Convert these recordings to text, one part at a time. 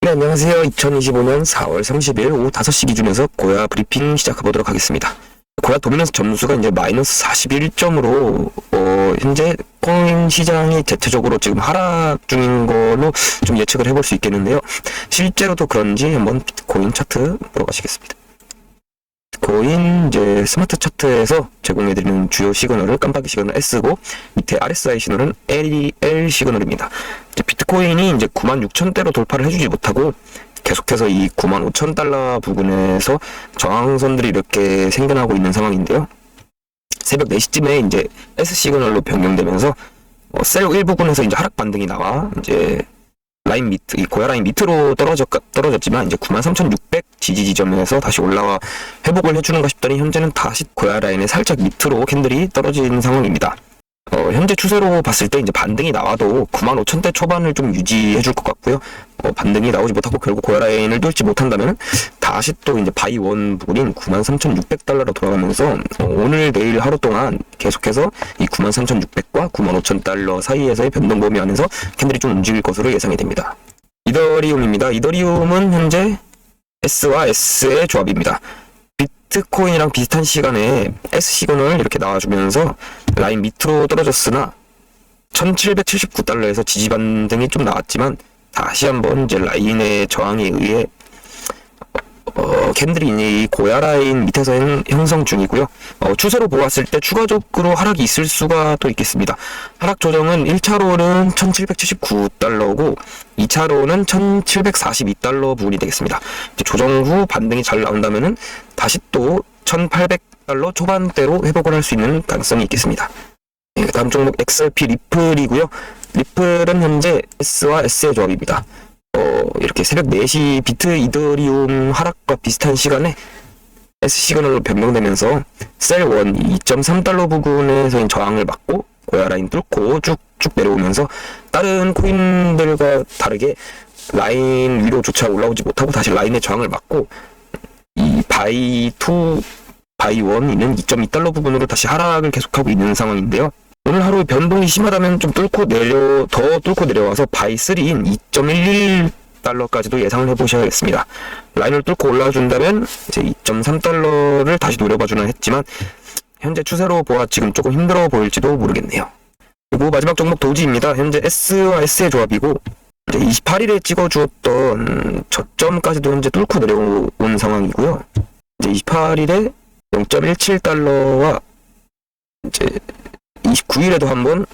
네, 안녕하세요. 2025년 4월 30일 오후 5시 기준에서 고야 브리핑 시작해보도록 하겠습니다. 고야 도미넌스 점수가 이제 마이너스 41점으로, 어, 현재 코인 시장이 대체적으로 지금 하락 중인 걸로 좀 예측을 해볼 수 있겠는데요. 실제로도 그런지 한번 비트코인 차트 보러 가시겠습니다. 비트코인 이제 스마트 차트에서 제공해드리는 주요 시그널을 깜빡이 시그널 S고 밑에 RSI 시그널은 L, L 시그널입니다. 이제 비트코인이 이제 96,000대로 돌파를 해주지 못하고 계속해서 이 95,000달러 부근에서 저항선들이 이렇게 생겨나고 있는 상황인데요. 새벽 4시쯤에 이제 S 시그널로 변경되면서 어, 셀 1부분에서 이제 하락 반등이 나와 이제 라인 밑, 이 고야 라인 밑으로 떨어졌, 떨어졌지만 이제 93,600 지지 지점에서 다시 올라와 회복을 해주는가 싶더니 현재는 다시 고야 라인의 살짝 밑으로 캔들이 떨어진 상황입니다. 어, 현재 추세로 봤을 때 이제 반등이 나와도 95,000대 초반을 좀 유지해 줄 것 같고요. 어, 반등이 나오지 못하고 결국 고야 라인을 뚫지 못한다면 다시 또 이제 바이 원 부분인 93,600달러로 돌아가면서 어, 오늘 내일 하루 동안 계속해서 이 93,600과 95,000달러 사이에서의 변동 범위 안에서 캔들이 좀 움직일 것으로 예상이 됩니다. 이더리움입니다. 이더리움은 현재 S와 S의 조합입니다. 비트코인이랑 비슷한 시간에 S 시그널 이렇게 나와주면서 라인 밑으로 떨어졌으나 1779달러에서 지지 반등이 좀 나왔지만 다시 한번 이제 라인의 저항에 의해 어, 캔들이 이 고야 라인 밑에서 형- 형성 중이고요. 어, 추세로 보았을 때 추가적으로 하락이 있을 수가 또 있겠습니다. 하락 조정은 1차로는 1779달러고 2차로는 1742달러 부분이 되겠습니다. 조정 후 반등이 잘 나온다면은 다시 또 1800달러 초반대로 회복을 할 수 있는 가능성이 있겠습니다. 예, 다음 종목 XRP 리플이고요. 리플은 현재 S와 S의 조합입니다. 어, 이렇게 새벽 4시 비트 이더리움 하락과 비슷한 시간에 S 시그널로 변경되면서 셀 1 2.3달러 부근에서 저항을 맞고 고야 라인 뚫고 쭉쭉 내려오면서 다른 코인들과 다르게 라인 위로조차 올라오지 못하고 다시 라인의 저항을 맞고 이 바이 2 바이 1 있는 2.2달러 부분으로 다시 하락을 계속하고 있는 상황인데요. 오늘 하루 변동이 심하다면 좀 뚫고 내려 더 뚫고 내려와서 바이 3인 2.11 달러까지도 예상을 해보셔야겠습니다. 라인을 뚫고 올라준다면 이제 2.3 달러를 다시 노려봐주나 했지만 현재 추세로 보아 지금 조금 힘들어 보일지도 모르겠네요. 그리고 마지막 종목 도지입니다. 현재 S와 S의 조합이고 이제 28일에 찍어주었던 저점까지도 현재 뚫고 내려온 상황이고요. 이제 28일에 0.17달러와 이제 29일에도 한번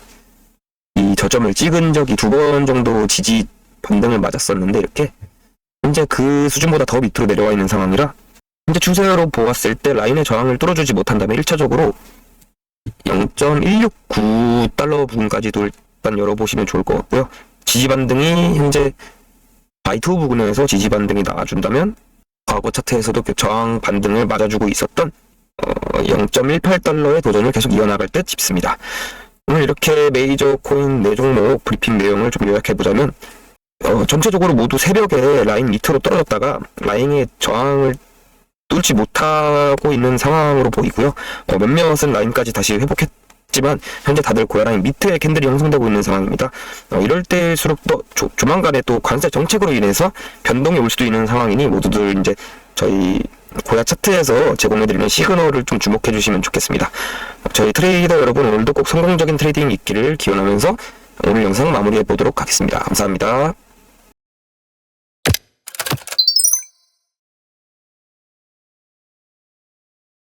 이 저점을 찍은 적이 두 번 정도 지지 반등을 맞았었는데 이렇게 현재 그 수준보다 더 밑으로 내려와 있는 상황이라 현재 추세로 보았을 때 라인의 저항을 뚫어주지 못한다면 1차적으로 0.169달러 부분까지도 일단 열어보시면 좋을 것 같고요. 지지 반등이 현재 바이투 부근에서 지지 반등이 나와준다면 과거 차트에서도 그 저항 반등을 맞아주고 있었던 어, 0.18달러의 도전을 계속 이어나갈 듯 싶습니다. 오늘 이렇게 메이저 코인 네 종목 브리핑 내용을 좀 요약해보자면 어, 전체적으로 모두 새벽에 라인 밑으로 떨어졌다가 라인의 저항을 뚫지 못하고 있는 상황으로 보이고요. 어, 몇몇은 라인까지 다시 회복했 지만 현재 다들 고야 라인 밑에 캔들이 형성되고 있는 상황입니다. 어, 이럴 때일수록 또 조, 조만간에 또 관세 정책으로 인해서 변동이 올 수도 있는 상황이니 모두들 이제 저희 고야 차트에서 제공해드리는 시그널을 좀 주목해 주시면 좋겠습니다. 저희 트레이더 여러분 오늘도 꼭 성공적인 트레이딩 있기를 기원하면서 오늘 영상 마무리해 보도록 하겠습니다. 감사합니다.